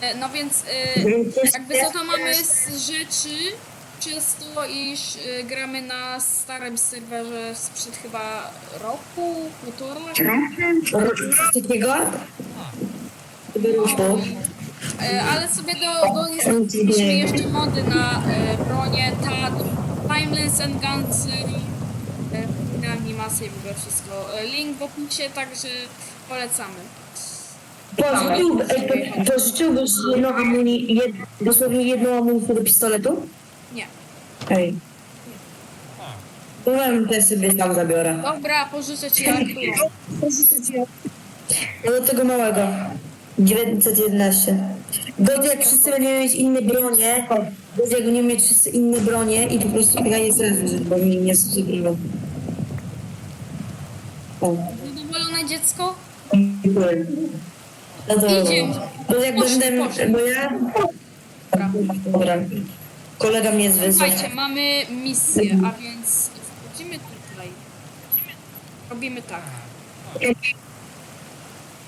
E, No więc e, jakby co to mamy z rzeczy, przez to iż e, gramy na starym serwerze sprzed chyba roku, półtora. Coś takiego? Wyruszło. Ale sobie do, do instalowaliśmy jeszcze mody na e, bronię, TAD, Timeless and Guns, e, animacje w ogóle wszystko. Link w opisie, także polecamy. Pożyczył, ej, po- pożyczyłbyś jedną amuni, jed, dosłownie jedną amunicję do pistoletu? Nie. Ej. Powiem, też sobie tam zabiorę. Dobra, pożyczę ci Arturo. No do tego małego. 911. Będzie jak wszyscy będziemy mieć inne bronie, będzie jak będziemy mieć wszyscy inne bronie i po prostu ja nie zresztą, bo mi nie strzeliło. O, Zadowolone dziecko? dziękuję. No to, Idzie. to jak będę, bo ja... Dobra. Dobra. Kolega mnie zwyzwał. Słuchajcie, mamy misję, a więc wchodzimy tutaj. Robimy tak.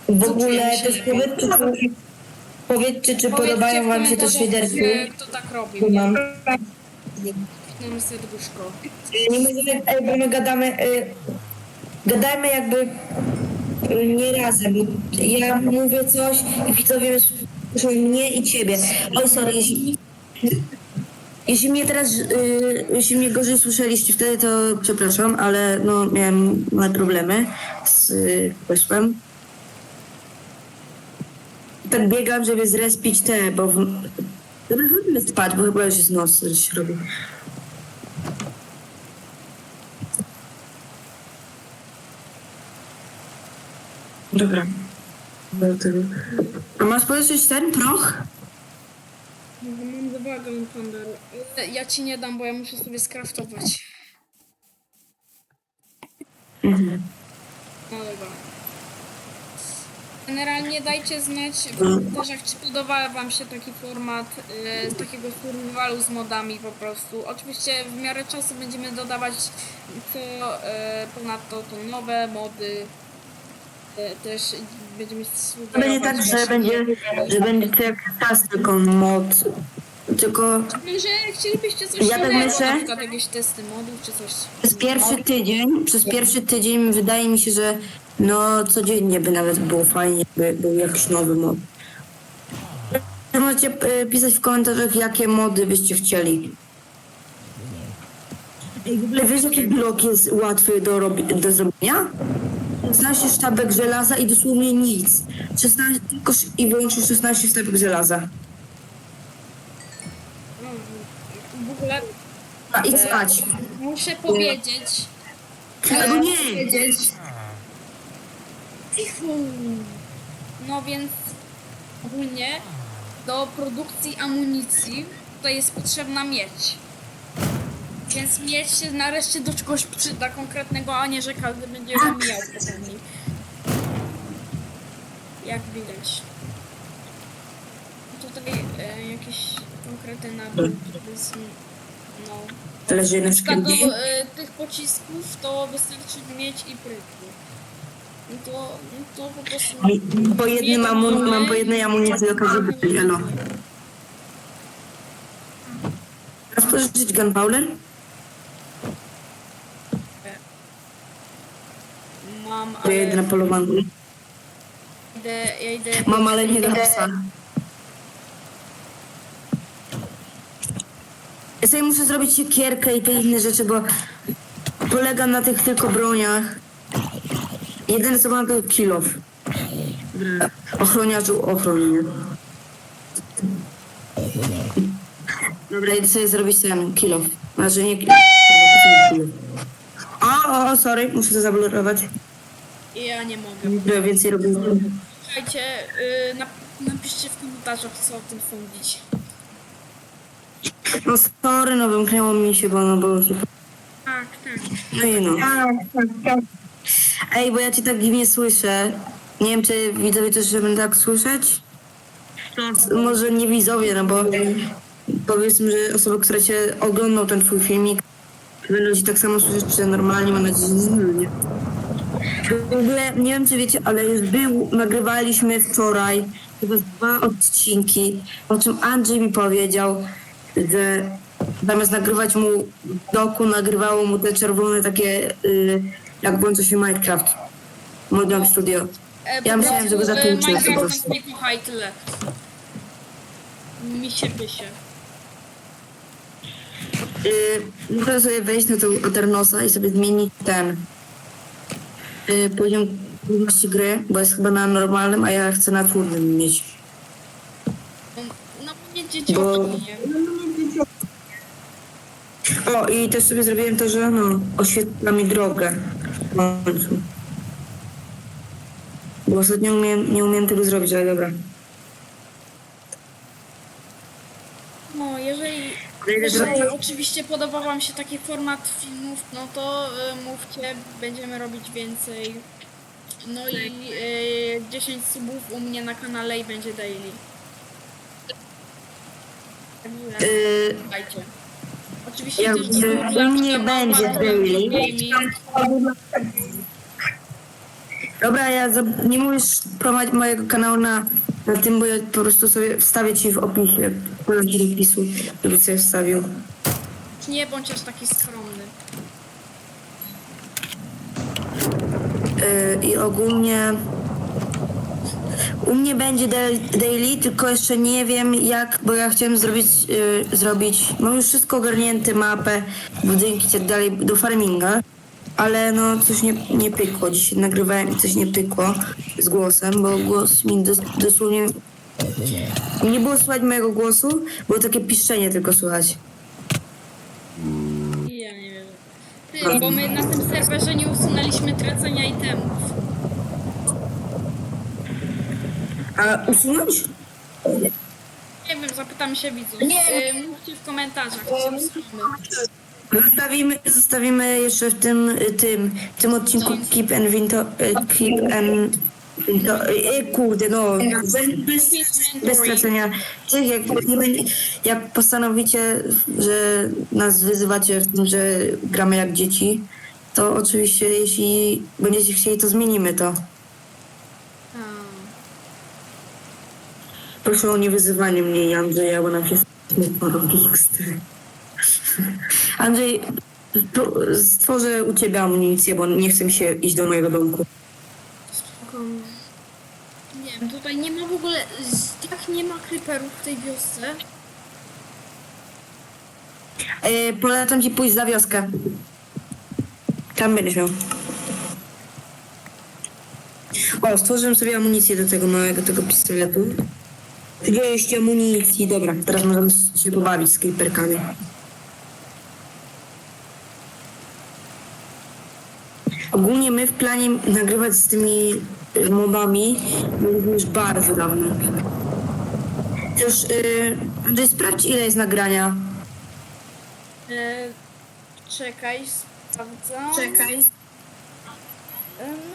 W ogóle też powiedzcie, czy, powiedzcie, czy podobają wam się te świderki. Kto tak robił? Tu Nie? mam. Kliknąłem serduszko. Nie mówimy, ej, bo my gadamy, y, gadajmy jakby nie razem. Ja mówię coś i widzowie słyszą mnie i ciebie. Oj, sorry, jeśli, jeśli mnie teraz, y, jeśli mnie gorzej słyszeliście wtedy, to przepraszam, ale no miałem małe problemy z y, głośłem. Tak biegam, żeby zrespić te, bo... W... Spać, bo chyba już jest noc, coś robi. Dobra. Do tego. A masz powiedzieć ten proch? Mam Thunder. E, Ja ci nie dam, bo ja muszę sobie skraftować. Mhm. No dobra. Generalnie dajcie znać w komentarzach, czy podoba wam się taki format e, takiego survivalu z modami po prostu. Oczywiście w miarę czasu będziemy dodawać co e, ponadto to nowe mody. E, też będziemy sugerować Będzie tak, że będzie, że będzie to jak czas tylko mod. Tylko Że chcielibyście coś Ja tak innego, myślę- na przykład jakieś testy modów czy coś. przez pierwszy tydzień, przez pierwszy tydzień wydaje mi się, że no codziennie by nawet było fajnie, by był jakiś nowy mod. Możecie e, pisać w komentarzach, jakie mody byście chcieli. Ej, w ogóle wiesz, jaki blok jest łatwy do, robi- do zrobienia? 16 sztabek żelaza i dosłownie nic. 16, tylko sz- i wyłącznie 16 sztabek żelaza. W ogóle A i spać. muszę powiedzieć. Albo nie. No więc ogólnie do produkcji amunicji tutaj jest potrzebna miedź. Więc miedź się nareszcie do czegoś przyda konkretnego, a nie, że każdy będzie zamijał powoli. Jak widać. Tutaj e, jakieś konkrety na powiedzmy, no. Leży na przykład do e, tych pocisków to wystarczy mieć i prytki. No to, no to po prostu... Po jednym amun- mam po jednej amunicji do każdego elo. Chcesz pożyczyć gunpowder? Ja idę ale na polowanku. idę, ja idę... Mam, ale nie do psa. Ja sobie muszę zrobić siekierkę i te inne rzeczy, bo polegam na tych tylko broniach. Jedyne co mam to kilof. Ochroniarzu ochroni mnie. Dobra, idę sobie zrobić ten kilof. Znaczy nie kilof. O, o, o, sorry, muszę to zablurować. I ja nie mogę. Żeby więcej robić. Słuchajcie, y, nap napiszcie w komentarzach, co o tym sądzicie. No sorry, no wymknęło mi się, bo no było się... Tak, tak. No i no. Ej, bo ja cię tak dziwnie słyszę. Nie wiem, czy widzowie też będą tak słyszeć? Może nie widzowie, no bo powiedzmy, że osoby, które cię oglądał ten twój filmik, będą ci tak samo słyszeć, czy normalnie, mam nadzieję, że nie. W ogóle, nie wiem, czy wiecie, ale już był, nagrywaliśmy wczoraj chyba dwa odcinki, po czym Andrzej mi powiedział, że zamiast nagrywać mu doku, nagrywało mu te czerwone takie, y, jak włącza się Minecraft. Modem Studio. E, Ja po myślałem, że go prostu, e, po Minecraft prostu. nie kocha i tyle. Mi się pysie. Y, muszę sobie wejść na tą Eternosa i sobie zmienić ten poziom trudności gry, bo jest chyba na normalnym, a ja chcę na trudnym mieć. No, no nie dzieciaki, Bo- nie? O, i też sobie zrobiłem to, że no, oświetla mi drogę. W końcu. Bo ostatnio umiem, nie umiem tego zrobić, ale dobra. No, jeżeli, oczywiście podoba Wam się taki format filmów, no to y, mówcie, będziemy robić więcej. No i y, 10 subów u mnie na kanale i będzie daily. Także Y, słuchajcie. Oczywiście Jak też u Google mnie będzie daily. Gaming. Dobra, ja za, nie mówisz prowadzić mojego kanału na, na tym, bo ja po prostu sobie wstawię ci w opisie, w wpisu, żeby sobie wstawił. Nie bądź aż taki skromny. Y, I ogólnie u mnie będzie da- daily, tylko jeszcze nie wiem jak, bo ja chciałem zrobić, y, zrobić, mam już wszystko ogarnięte, mapę, budynki i tak dalej do farminga, ale no coś nie, nie pykło. Dzisiaj nagrywałem i coś nie pykło z głosem, bo głos mi dos, dosłownie... Nie było słychać mojego głosu, było takie piszczenie tylko słychać. Ja nie wiem. Ty, bo my na tym serwerze nie usunęliśmy tracenia itemów. A usunąć? Nie wiem, zapytam się widzów. Nie. Y, mówcie w komentarzach, czy usunąmy. Zostawimy, zostawimy jeszcze w tym, tym, w tym odcinku Keep and Vinto, y, Keep and Vinto, y, kurde, no, bez, bez, stracenia tych, jak, jak postanowicie, że nas wyzywacie w tym, że gramy jak dzieci, to oczywiście, jeśli będziecie chcieli, to zmienimy to. A, Proszę o niewyzywanie mnie i Andrzeja, bo nam się smutno robi. Andrzej, stworzę u ciebie amunicję, bo nie chcę mi się iść do mojego domku. Nie wiem, tutaj nie ma w ogóle, jak nie ma creeperów w tej wiosce. E, polecam ci pójść za wioskę. Tam będziesz miał. O, stworzyłem sobie amunicję do tego małego tego pistoletu. 30 amunicji, dobra, teraz możemy się pobawić z creeperkami. Ogólnie my w planie nagrywać z tymi y, mobami byliśmy już bardzo dawno. Już, yy, Andrzej, sprawdź ile jest nagrania. E, czekaj, sprawdzam. Czekaj. E,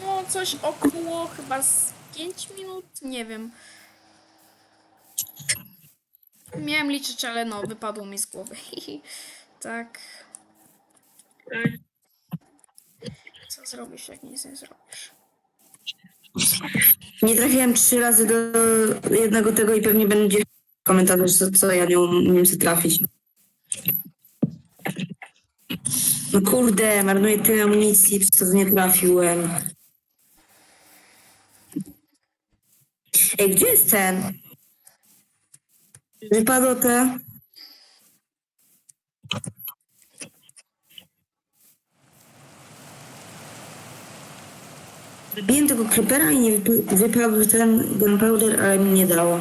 No, coś około chyba z 5 minut, nie wiem. Miałem liczyć, ale no, wypadło mi z głowy. tak. Zrobisz, jak nic nie zrobisz? Nie trafiłem trzy razy do jednego tego i pewnie będzie komentarz, co, co ja nie umiem sobie trafić. No kurde, marnuję tyle amunicji, przez to nie trafiłem. Ej, gdzie jest ten? Wypadło te... Zabiłem tego creepera i nie wyp- wypadł ten gunpowder, ale mi nie dało.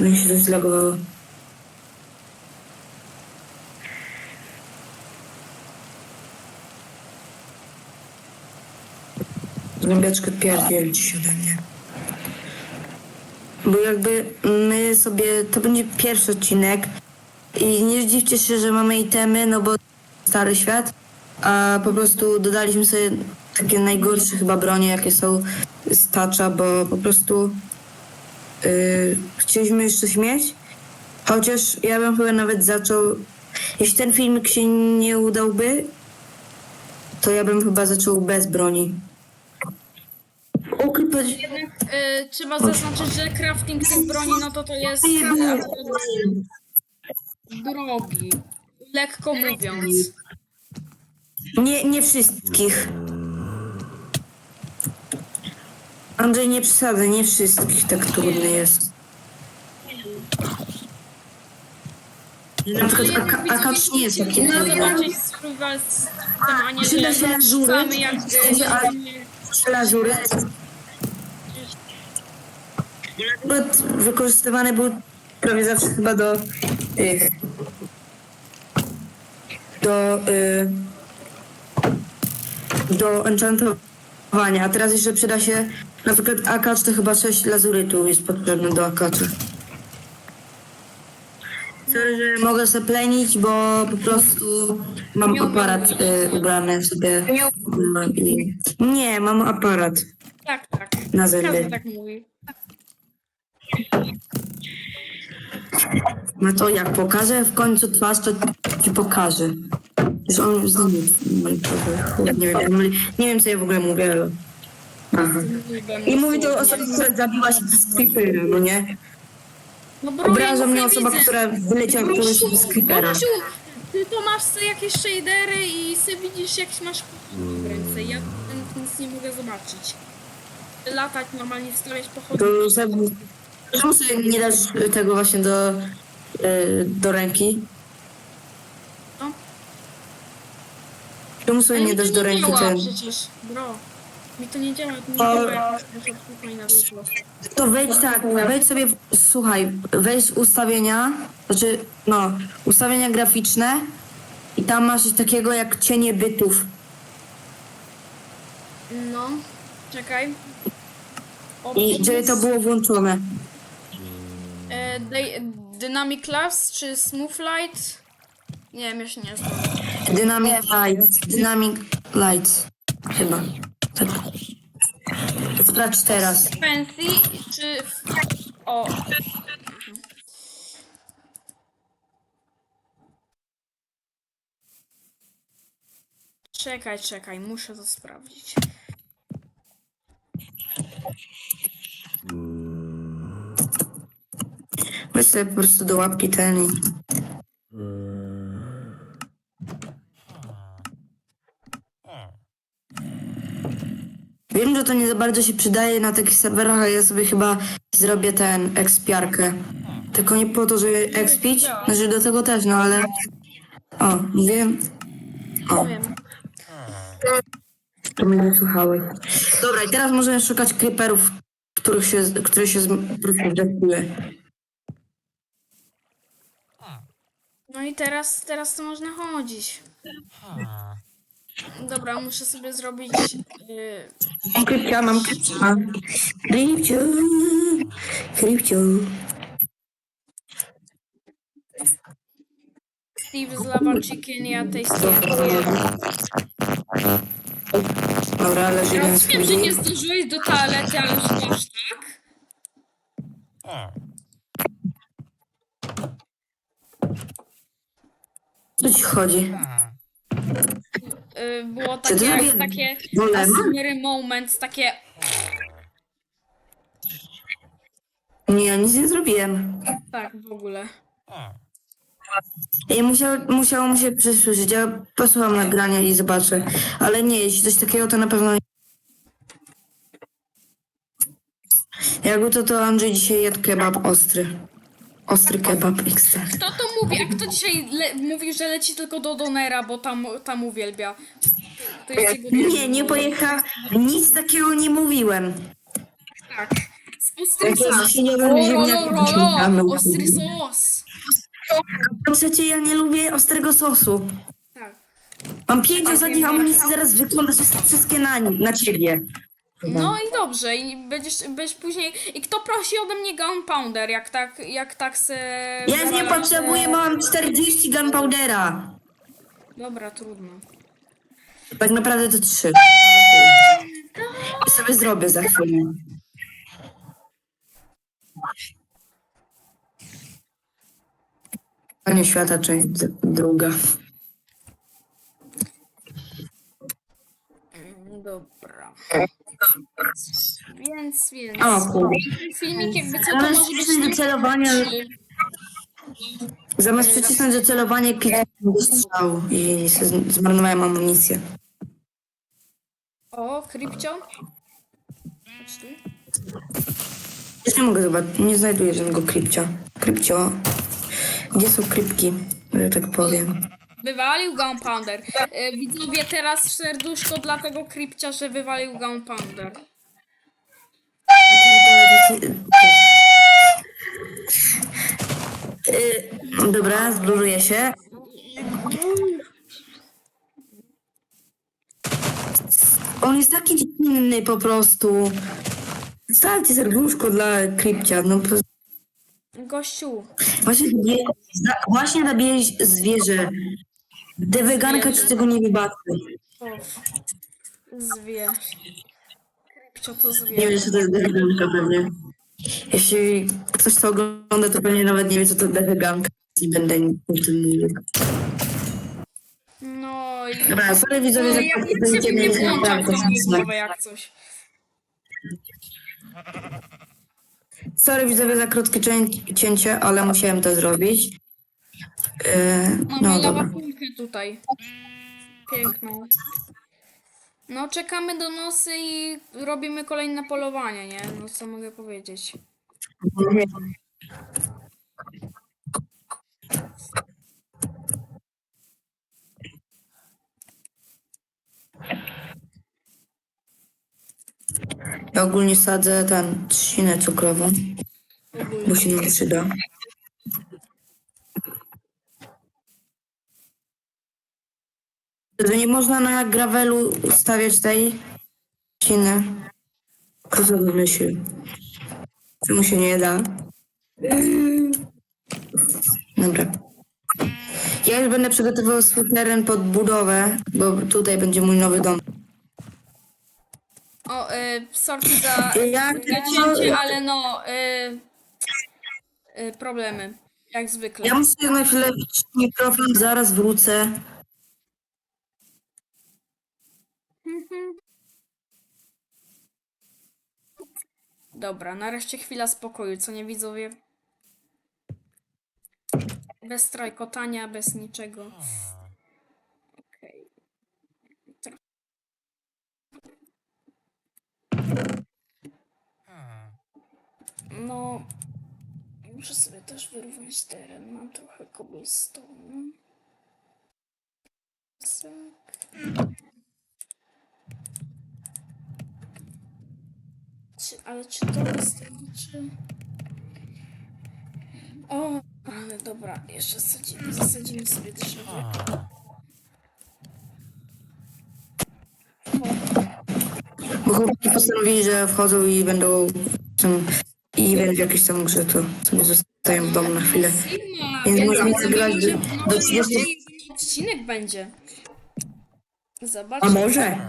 No i się to zlagowało. Zębiaczkę pierdzieli ci ode mnie. Bo jakby my sobie, to będzie pierwszy odcinek i nie zdziwcie się, że mamy itemy, no bo stary świat, a po prostu dodaliśmy sobie takie najgorsze chyba bronie, jakie są z Toucha, bo po prostu yy, chcieliśmy już coś mieć, chociaż ja bym chyba nawet zaczął, jeśli ten filmik się nie udałby, to ja bym chyba zaczął bez broni. powiedzieć. Jednak e, trzeba zaznaczyć, że crafting tych broni, no to to jest drogi. Lekko mówiąc. Nie, nie wszystkich. Andrzej, nie przesadzaj, nie wszystkich tak trudny jest. Na przykład AK, akacz nie jest taki No trudny. survival system, a nie Przyda się lazury, samy jak w sensie, ale- Lazury. Akurat wykorzystywany był prawie zawsze chyba do tych do y, do enchantowania, a teraz jeszcze przyda się na przykład akacz, to chyba 6 lazurytu jest potrzebne do akacza. Sorry, że mogę sobie plenić, bo po prostu mam aparat y, ubrany sobie. Nie, mam aparat Tak, tak. na Każdy zęby. tak mówi. No to jak pokażę w końcu twarz, to ci pokażę. Że on znowu nie wiem, nie wiem co ja w ogóle mówię, ale... Aha. I mówi to osoba, która zabiła się przez creepera, no nie? No bro, Obraża mnie nie osoba, widzę. która wyleciała kogoś przez creepera. Ty to masz sobie jakieś shadery i sobie widzisz jakieś masz w ręce. Ja nic nie mogę zobaczyć. Latać normalnie, wstawiać pochodnie. To sobie... Czemu sobie nie dasz tego właśnie do, y, do ręki? Czemu sobie Ale nie mi to dasz do ręki działa ten... przecież, bro. Mi to nie działa, to nie O. działa jak muszę tutaj na dół. To wejdź tak, wejdź sobie, w- słuchaj, wejdź w ustawienia, znaczy, no, ustawienia graficzne i tam masz coś takiego jak cienie bytów. No, czekaj. I żeby to było włączone. E, dy- Dynamic Class czy Smooth Light? Nie wiem, jeszcze nie znam. Dynamic Lights, Dynamic Lights, chyba. Tak. Sprawdź teraz. Fancy czy... O, Czekaj, czekaj, muszę to sprawdzić. Weź sobie po prostu do łapki ten i... to nie za bardzo się przydaje na takich serwerach, ale ja sobie chyba zrobię ten ekspiarkę. Tylko nie po to, żeby ekspić, znaczy do tego też, no ale... O, wiem. O, wiem. to mnie nie słuchałeś. Dobra, i teraz możemy szukać creeperów, których się, które się zrespiły. No i teraz, teraz to można chodzić. Dobra, muszę sobie zrobić... Yy, Mam krypcia, mam krypcia. Krypciu, krypciu. Steve z Lava Chicken, ja tasty jak Dobra, ale żyję Rozumiem, że nie zdążyłeś do toalety, ale już aż tak? Co ci chodzi? Yy, było takie, zrobię takie golema? asmry moments, takie... Nie, ja nic nie zrobiłem. Tak, w ogóle. I musiał, musiało mu się przesłyszeć. Ja posłucham nagrania i zobaczę. Ale nie, jeśli coś takiego, to na pewno nie. Jakby to, to Andrzej dzisiaj jadł kebab ostry. Ostry kebab XL. Kto to mówi? A kto dzisiaj le- mówi, że leci tylko do Donera, bo tam, tam uwielbia? To jest jego Nie, nie pojechał. Nic takiego nie mówiłem. Tak. Z ostrym Jak ja się nie będę. Ostry sos. Przecież ja nie lubię ostrego sosu. Tak. Mam pięć ostatnich amunicji, zaraz wygląda wszystkie na, na ciebie. No i dobrze, i będziesz, będziesz później. I kto prosi ode mnie gunpowder, jak tak, jak tak se. Ja nie potrzebuję, mam 40 gunpowdera. Dobra, trudno. Tak naprawdę to trzy. I sobie zrobię za chwilę. Panie świata, część d- druga. Dobra. Więc, więc. O kurde. Filmik jakby co to Ale może być przycisnąć do celowania. trzy. Zamiast przycisnąć do celowania, kliknąłem do strzału i se z- zmarnowałem amunicję. O, Krypcio. Chodź tu. Już nie mogę zobaczyć, nie znajduję żadnego krypcia. Krypcio. Gdzie są krypki, że tak powiem? Wywalił Gunpowder. E, Widzowie, teraz serduszko dla tego Krypcia, że wywalił Gunpowder. Y, dobra, zbluruję się. On jest taki inny po prostu. Stawcie serduszko dla krypcia. No, po- Gościu, właśnie, zabije, za, właśnie zabijeś zwierzę. Te weganka ci tego nie wybaczy. o, zwierz. Krypcio to Nie zwierz. wiem, co to jest weganka pewnie. Jeśli ktoś to ogląda, to pewnie nawet nie wie, co to weganka. Nie będę o tym mówił. No i... Dobra, sorry widzowie, No, że ja tak wiem, będziecie że mnie mieli włącza naprawdę w tą szansę. głowę jak coś. Sorry widzowie za krótkie cię- cięcie, ale musiałem to zrobić. Yy, Mamy no dobra. lawapulkę tutaj. Piękną. No, czekamy do nosy i robimy kolejne polowanie, nie? No, co mogę powiedzieć. Ja ogólnie sadzę ten trzcinę cukrową, bo się nam przyda. Że nie można na gravelu stawiać tej trzciny. Kto to wymyślił? Czemu się nie da? Dobra. Ja już będę przygotowywał swój teren pod budowę, bo tutaj będzie mój nowy dom. O, y, sorki za Ja- wycięcie, ale no, y, y, problemy. Jak zwykle. Ja muszę na chwilę wyciszyć mikrofon, zaraz wrócę. Dobra, nareszcie chwila spokoju, co nie widzowie? Bez strajkotania, bez niczego. Okej. No, muszę sobie też wyrównać teren. Mam trochę cobblestone. Tak. Czy, ale czy to wystarczy? O, ale dobra, jeszcze zasadzimy, zasadzimy sobie drzewo. Bo chłopaki postanowili, że wchodzą i będą tam i będzie jakieś tam grze, to sobie zostają w domu na chwilę. Więc możemy może, zagrać do może 30 jeszcze jeden odcinek będzie. Zobacz. A może?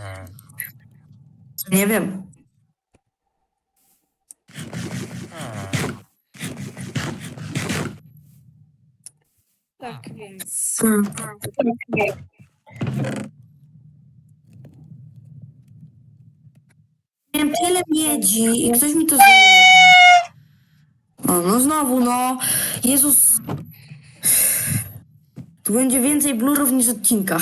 Nie wiem. Tak, więc... Hmm. Miałem tyle miedzi i ktoś mi to zajmie. O, no znowu, no. Jezus. Tu będzie więcej blurów niż odcinka.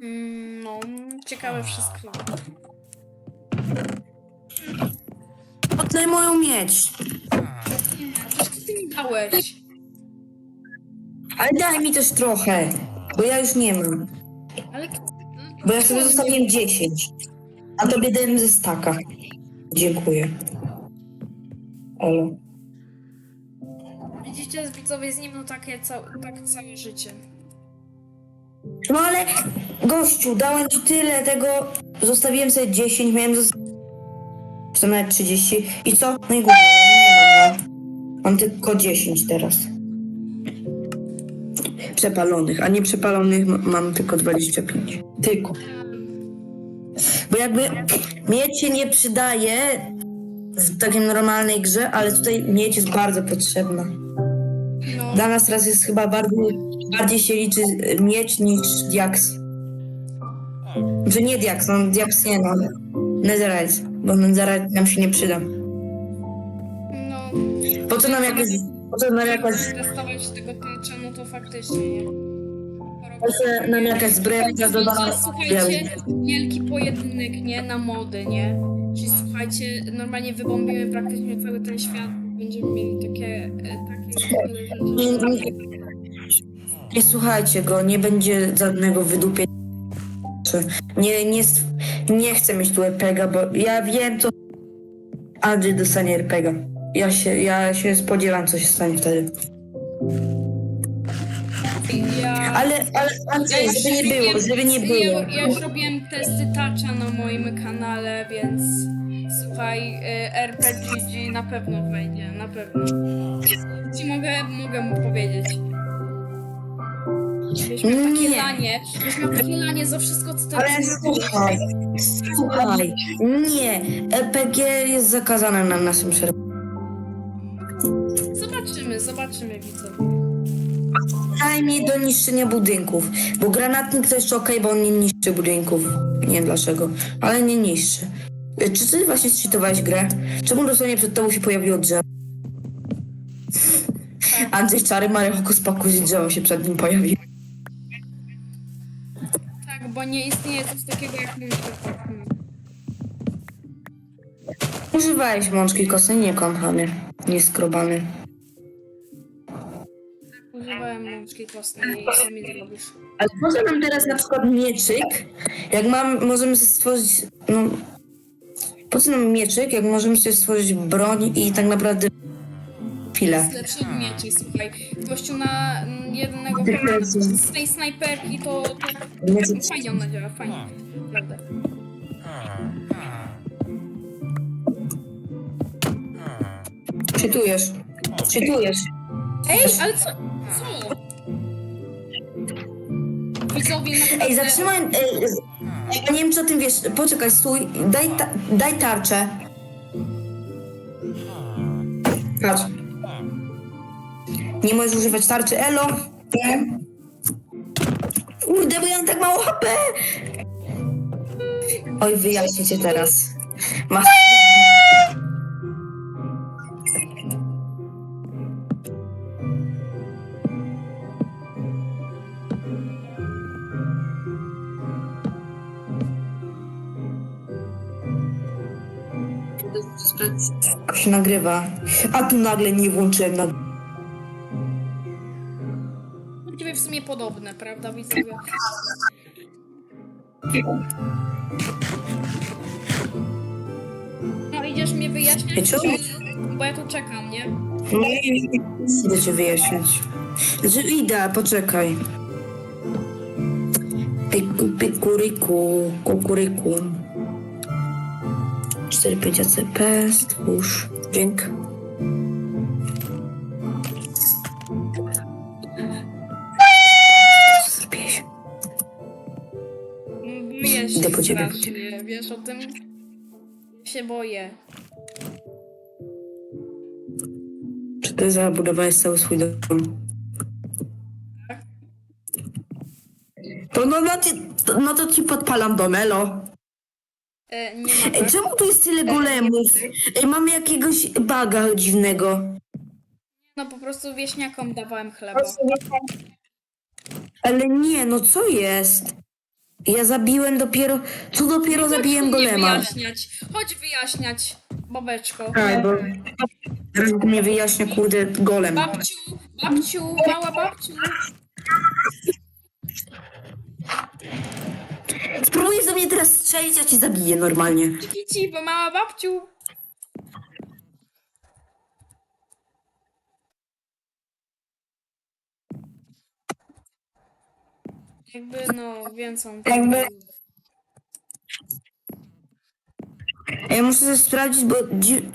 Mm, no, ciekawe wszystko. Oddaj moją miedź. Coś ty mi dałeś. Ale daj mi też trochę, bo ja już nie mam. Ale... Bo ja sobie zostawiłem 10. A tobie dałem ze staka. Dziękuję. Elo. Widzicie, widzowie z nim no takie tak całe życie. No ale gościu, dałem ci tyle tego. Zostawiłem sobie 10, miałem zostawić. Nawet 30. I co? No i no. Mam tylko 10 teraz. Przepalonych, a nie przepalonych mam tylko 25. Tylko. Bo jakby miedź się nie przydaje w takiej normalnej grze, ale tutaj miedź jest bardzo potrzebna. No, Dla nas teraz jest chyba bardziej, bardziej się liczy miedź niż diaks. Że nie diaks, no diaks nie no. Netherite, bo netherite nam się nie przyda. No, Po co nam jakieś... Po co nam jakaś... tego tarcza, no to faktycznie nie. Po co nam jakaś zbroja dodana... Słuchajcie, wielki pojedynek, nie? Na mody, nie? Czyli słuchajcie, normalnie wybombimy praktycznie cały ten świat. Będziemy mieli takie, e, takie Nie, rzeczy. nie, nie słuchajcie go, nie będzie żadnego wydupienia. Nie, nie, nie chcę mieć tu RPGa, bo ja wiem, co Andrzej dostanie RPGa. Ja się, ja się spodziewam, co się stanie wtedy. Ja, Ale, ale Andrzej, już żeby nie było, żeby nie Ja, było. ja już robiłem testy toucha na moim kanale, więc słuchaj, e, RPGG na pewno wejdzie, na pewno. Ci mogę, mogę mu powiedzieć. Miał takie Nie. lanie, miał takie lanie za wszystko, co ty Ale słuchaj, słuchaj, nie, RPG jest zakazane na naszym serwerze. Zobaczymy, zobaczymy widzowie. Najmniej do niszczenia budynków, bo granatnik to jeszcze okej, bo on nie niszczy budynków. Nie wiem dlaczego, ale nie niszczy. Y, Czy ty właśnie zczytowałeś grę? Czemu dosłownie przed tobą się pojawiło drzewo? Andrzej Czary, Mario Hokus Pokus i drzewo się przed nim pojawiło. Tak, bo nie istnieje coś takiego jak mączka Używałeś mączki kosy, nie kochany, nie skrobany. Używałem mączki kostnej i co mi zrobisz? Ale może nam teraz na przykład mieczyk, jak mam, możemy sobie stworzyć, no... Po co nam mieczyk, jak możemy sobie stworzyć broń i tak naprawdę... Chwilę. Lepszy od mieczy, słuchaj. Gościu na mm, jednego Ty z tej snajperki to, to fajnie ona działa, fajnie. Naprawdę. Czytujesz. Czytujesz. Ej, ale co? Co? Widzowie naprawdę... Ej, zatrzymaj. Ej, ja nie wiem, czy o tym wiesz. Poczekaj, stój. Daj, ta, daj tarczę. Patrz. Nie możesz używać tarczy. Elo. Nie. Kurde, bo ja mam tak mało HP. Oj, wyjaśnię cię teraz. Masz. Wszystko się nagrywa. A tu nagle nie włączyłem na... Właściwie w sumie podobne, prawda widzowie? No idziesz mnie wyjaśniać? Bo ja tu czekam, nie? No nie, idę cię wyjaśniać. Że idę, poczekaj. Ej, kukuryku, kukuryku. 4, 5 ACP, stwórz, dźwięk. Co zrobiłeś? Myję się Idę po ciebie. wiesz o tym? Się boję. Czy ty zabudowałeś cały swój dom? Tak. To no, no, ci- no to ci podpalam dom, elo. E, nie ma Ej, tak. czemu tu jest tyle golemów? Ej, mamy jakiegoś baga dziwnego. No po prostu wieśniakom dawałem chleba. Ale nie, no co jest? Ja zabiłem dopiero... Co dopiero zabiłem Chodź mnie golema? wyjaśniać. Chodź wyjaśniać, babeczko. Aj, bo... Teraz mnie wyjaśnia, kurde, golem. Babciu, babciu, mała babciu. Spróbujesz do mnie teraz strzelić, ja cię zabiję normalnie. Kici, bo mała babciu. Jakby no, wiem co on Jakby- Ja muszę coś sprawdzić, bo dzi-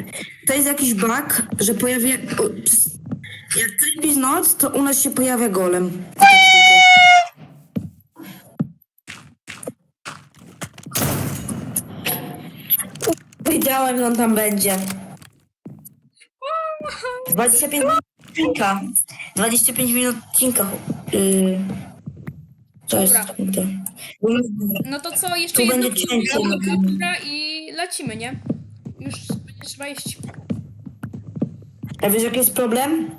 to jest jakiś bug, że pojawia... o, przez- Jak trafisz noc, to u nas się pojawia golem. Wiedziałem, że on tam będzie. 25 minut odcinka. 25 minut odcinka. Yy, to jest Dobra. kurde. No to co, jeszcze Tu jedno będzie cięcie. kultura i lecimy, nie? Już będzie trzeba iść. A wiesz jaki jest problem?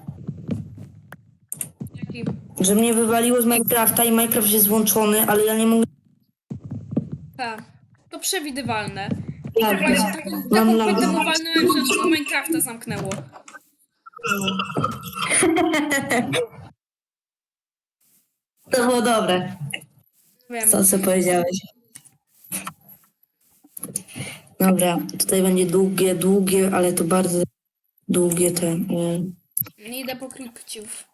Jaki? Że mnie wywaliło z Minecrafta i Minecraft jest włączony, ale ja nie mogę... Tak. To przewidywalne. Tak, Właśnie taką, mam taką lagę. że to Minecrafta zamknęło. To było dobre. Wiem. Co co powiedziałeś? Dobra, tutaj będzie długie, długie, ale to bardzo długie te... y, Nie idę po krypciów.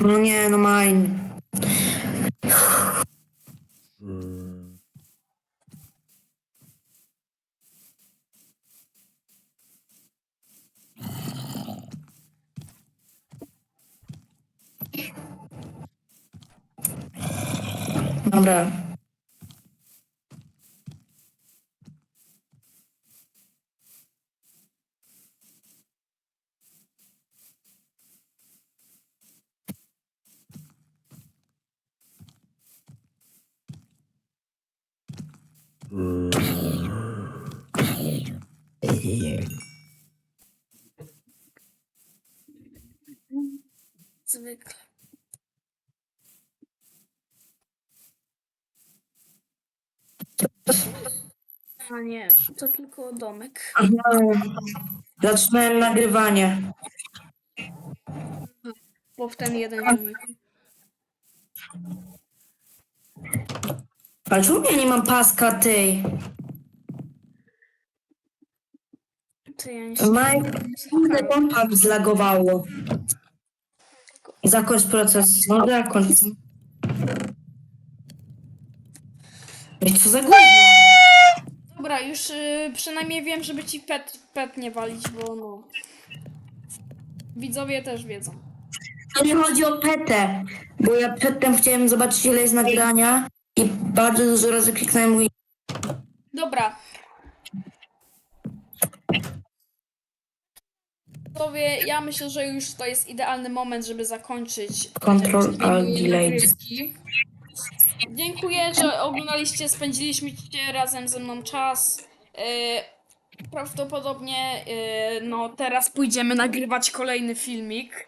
No nie, no mine. Dobra. Zwykle. A nie, to tylko domek. Zaczynałem nagrywanie. Bo w ten jeden domek. Ale czemu ja nie mam paska tej? To ja nie Mike, zlagowało. Zakończ proces. No zakończ. Ej, co za gówno? Dobra, już y, przynajmniej wiem, żeby ci pet, pet nie walić, bo no. Widzowie też wiedzą. To nie chodzi o petę, bo ja przedtem chciałem zobaczyć ile jest nagrania i bardzo dużo razy kliknąłem mój... Dobra. Ja myślę, że już to jest idealny moment, żeby zakończyć Control, Alt, nagrywki. Dziękuję, że oglądaliście, spędziliśmy razem ze mną czas. Yy, prawdopodobnie yy, no teraz pójdziemy nagrywać kolejny filmik.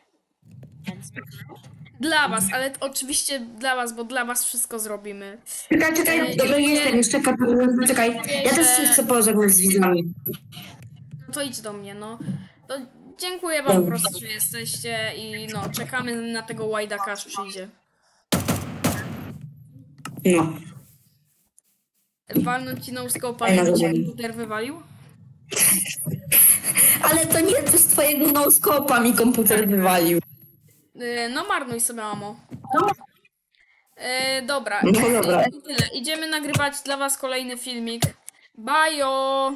Dla was, ale oczywiście dla was, bo dla was wszystko zrobimy. Czekaj, czekaj, dobra, jestem, już czekaj, czekaj. Ja też się chcę pożegnać z widzami. No to idź do mnie, no. To dziękuję wam po prostu, że jesteście i no, czekamy na tego łajdaka, aż przyjdzie. No. Walnąć ci na no cię dobra. komputer wywalił? Ale to nie z twojego noskopa mi komputer wywalił. Yy, no marnuj sobie amo. No. Yy, dobra, No dobra. I tyle. Idziemy nagrywać dla was kolejny filmik. Bajo!